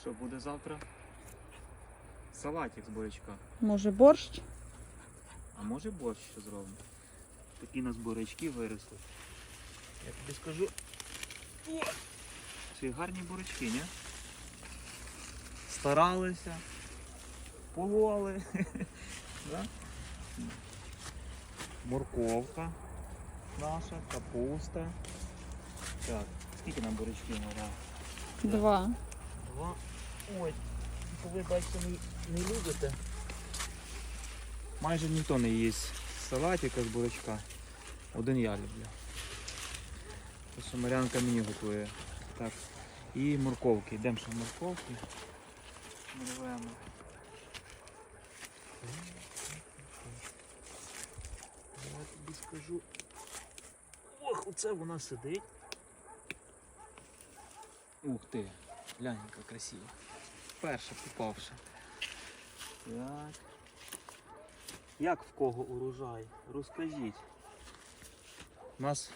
Що буде завтра? Салатик з бурячка. Може борщ? А може борщ ще зробимо? Такі у нас бурячки виросли. Я тобі скажу. О! Ці гарні бурячки, ні? Старалися, пололи. да? Морковка наша, капуста. Так, скільки нам бурячків? Два. Два. Ой, ви бачите, не, не любите. Майже ніхто не їсть салатика з бурячка. Один я люблю. Те, що Марянка мені готує. Так. І морковки. Йдемо ще морковки. Нарвемо. Я тобі скажу. Ох, оце вона сидить. Ух ти, глянь, яка красива. Перша попавша. Так. Як в кого урожай? Розкажіть. У нас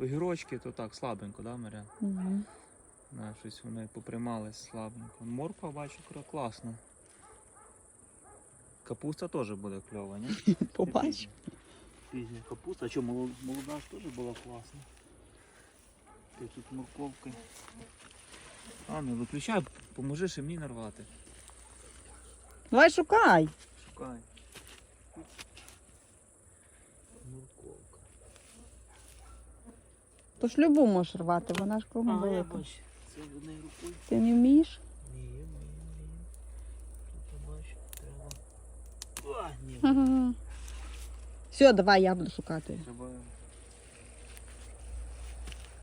огірочки то так слабенько, да, Марян? Угу. Да, щось вони поприймались слабенько. Морква бачу класно. Капуста теж буде кльова, ні? Побач. Пізня. Пізня капуста. А що, молода ж теж була класна. Ти тут морковки. А, не виключай, поможи ще мені нарвати. Давай шукай. Шукай. Морковка. То ж любу можеш рвати, вона ж кругом А, я велика. бачу. Це однією рукою. Ти не вмієш? Ні, ні, ні. Тут бачу, треба. А, ні. Все, давай я буду шукати. Треба